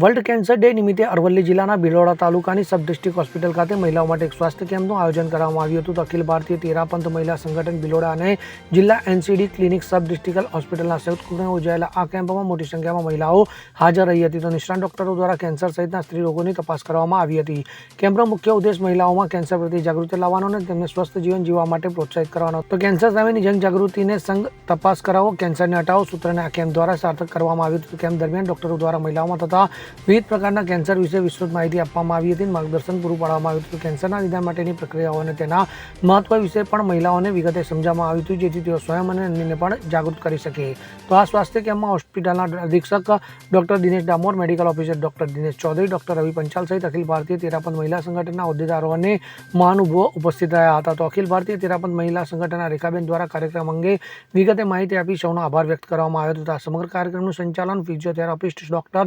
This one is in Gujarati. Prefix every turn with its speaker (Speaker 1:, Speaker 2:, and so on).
Speaker 1: વર્લ્ડ કેન્સર ડે નિમિત્તે અરવલ્લી જિલ્લાના ભિલોડા તાલુકાની સબ ડિસ્ટ્રિક્ટ હોસ્પિટલ ખાતે મહિલાઓ માટે એક સ્વાસ્થ્ય કેમ્પનું આયોજન કરવામાં આવ્યું હતું. તો અખિલ ભારતીય તેરાપંથ મહિલા સંગઠન ભિલોડા અને જિલ્લા એનસીડી ક્લિનિક સબ ડિસ્ટ્રિક્ટ હોસ્પિટલના સંયુક્ત ઉપક્રમે યોજાયેલા આ કેમ્પમાં મોટી સંખ્યામાં મહિલાઓ હાજર રહી હતી. તો નિષ્ણાત ડોક્ટરો દ્વારા કેન્સર સહિતના સ્ત્રી રોગોની તપાસ કરવામાં આવી હતી. કેમ્પનો મુખ્ય ઉદ્દેશ મહિલાઓમાં કેન્સર પ્રત્યે જાગૃતિ લાવવાનો અને તેમને સ્વસ્થ જીવન જીવવા માટે પ્રોત્સાહિત કરવાનો તો કેન્સર સામેની જનજાગૃતિને સંઘ તપાસ કરાવો, કેન્સરને હટાવો સૂત્રને આ કેમ્પ દ્વારા સાર્થક કરવામાં આવ્યું હતું. કેમ્પ દરમિયાન ડોક્ટરો દ્વારા મહિલાઓમાં થતા વિવિધ પ્રકારના કેન્સર વિશે વિસ્તૃત માહિતી આપવામાં આવી હતી. માર્ગદર્શન પૂરું પાડવામાં આવ્યું હતું કેન્સરના નિદાન માટેની પ્રક્રિયાઓ અને તેના મહત્વ વિશે પણ મહિલાઓને વિગતે સમજાવવામાં આવ્યું હતું, જેથી તેઓ સ્વયં અને અન્યને પણ જાગૃત કરી શકે. તો આ સ્વાસ્થ્ય કેમ્પમાં હોસ્પિટલના અધિક્ષક doctor Dinesh Damor, medical officer doctor Dinesh Chaudhari, doctor Ravi Panchal સહિત અખિલ ભારતીય તેરાપંથ મહિલા સંગઠનના હોદ્દેદારો અને મહાનુભવો ઉપસ્થિત રહ્યા હતા. તો અખિલ ભારતીય તેરાપંથ મહિલા સંગઠનના રેખાબેન દ્વારા કાર્યક્રમ અંગે વિગતે માહિતી આપી સૌનો આભાર વ્યક્ત કરવામાં આવ્યો હતો. આ સમગ્ર કાર્યક્રમનું સંચાલન ફિઝિયોથેરાપિસ્ટ ડોક્ટર